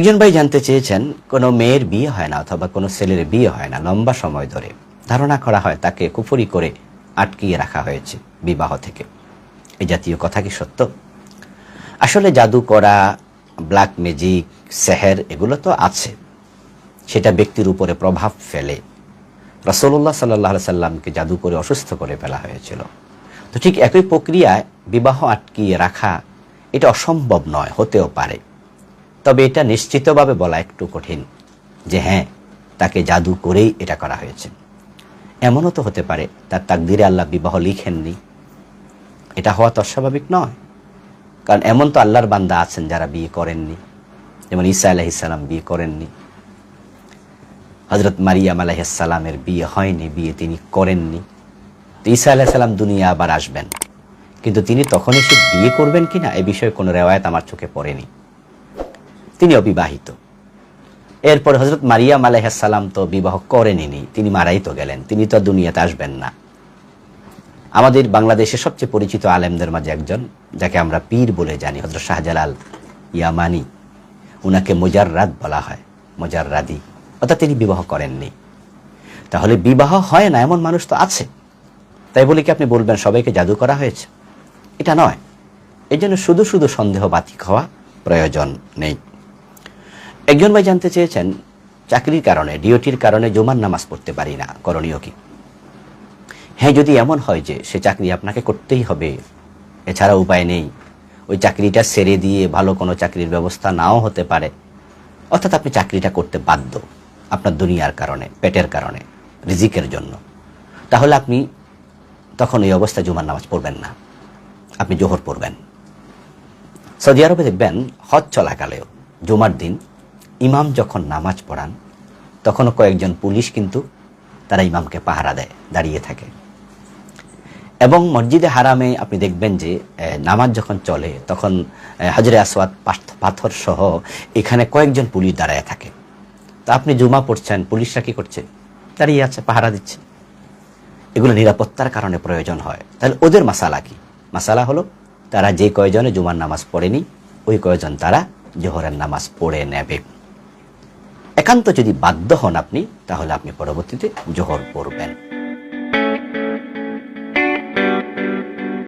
একজন ভাই জানতে চেয়েছেন, কোনো মেয়ের বিয়ে হয় না অথবা কোনো ছেলের বিয়ে হয় না, লম্বা সময় ধরে। ধারণা করা হয় তাকে কুফরি করে আটকিয়ে রাখা হয়েছে বিবাহ থেকে। এই জাতীয় কথা কি সত্য? আসলে জাদু করা ব্ল্যাক ম্যাজিক সেহের এগুলো তো আছে। সেটা ব্যক্তির উপরে প্রভাব ফেলে। রসল্লাহ সাল্লাহ সাল্লামকে জাদু করে অসুস্থ করে ফেলা হয়েছিল। তো ঠিক একই প্রক্রিয়ায় বিবাহ আটকিয়ে রাখা এটা অসম্ভব নয়, হতেও পারে। তবে এটা নিশ্চিতভাবে বলা একটু কঠিন যে হ্যাঁ তাকে জাদু করেই এটা করা হয়েছে। এমনও তো হতে পারে, তার তাকদিরে আল্লাহ বিবাহ লিখেননি। এটা হওয়া তো অস্বাভাবিক নয়। কারণ এমন তো আল্লাহর বান্দা আছেন যারা বিয়ে করেননি। যেমন ঈসা আলাহিসাল্লাম বিয়ে করেননি। হজরত মারিয়াম আলাইসাল্লামের বিয়ে হয়নি, বিয়ে তিনি করেননি। তো ঈসা আলাহিসাল্লাম দুনিয়া আবার আসবেন। কিন্তু তিনি তখন এসে বিয়ে করবেন কিনা, এ বিষয়ে কোনো রেওয়ায়ত আমার চোখে পড়েনি। তিনি অবিবাহিত। এরপর হজরত মারিয়াম আলাইসাল্লাম তো বিবাহ করেনি তিনি মারাই তো গেলেন, তিনি তো দুনিয়াতে আসবেন না। আমাদের বাংলাদেশে সবচেয়ে পরিচিত আলেমদের মাঝে একজন, যাকে আমরা পীর বলে জানি হজরত শাহজালাল ইয়ামানি। উনাকে মোজাররাদ বলা হয়, মোজাররাদি। অর্থাৎ তিনি বিবাহ করেননি। তাহলে বিবাহ হয় না, এমন মানুষ তো আছে। তাই বলে কি আপনি বলবেন, সবাইকে জাদু করা হয়েছে? এটা নয়। এই জন্য শুধু শুধু সন্দেহ বাতিক হওয়া প্রয়োজন নেই। একজন ভাই জানতে চেয়েছেন, চাকরির কারণে, ডিওটির কারণে জুমার নামাজ পড়তে পারি না, করণীয় কি? হ্যাঁ যদি এমন হয় যে সে চাকরি আপনাকে করতেই হবে, এছাড়া উপায় নেই। ওই চাকরিটা সেরে দিয়ে ভালো কোনো চাকরির ব্যবস্থা নাও হতে পারে। অর্থাৎ আপনি চাকরিটা করতে বাধ্য, আপনার দুনিয়ার কারণে, পেটের কারণে, রিজিকের জন্য। তাহলে আপনি তখন এই অবস্থায় জুমার নামাজ পড়বেন না। আপনি জোহর পড়বেন। সৌদি আরবে দেখবেন হজ চলাকালেও জুমার দিন ইমাম যখন নামাজ পড়ান, তখনও কয়েকজন পুলিশ কিন্তু তারা ইমামকে পাহারা দেয়, দাঁড়িয়ে থাকে। এবং মসজিদে হারামে আপনি দেখবেন যে নামাজ যখন চলে, তখন হজরে আসওয়াদ পাথ- পাথর সহ এখানে কয়েকজন পুলিশ দাঁড়ায় থাকে। তা আপনি জুমা পড়ছেন, পুলিশরা কি করছে? দাঁড়িয়ে আছে, পাহারা দিচ্ছে। এগুলো নিরাপত্তার কারণে প্রয়োজন হয়। তাহলে ওদের মাসালা কি? মাসালা হলো, তারা যে কয়জনে জুমার নামাজ পড়েনি, ওই কয়জন তারা জোহরের নামাজ পড়ে নেবে। একান্ত যদি বাধ্য হন আপনি তাহলে আপনি পরবর্তীতে জোহর পড়বেন।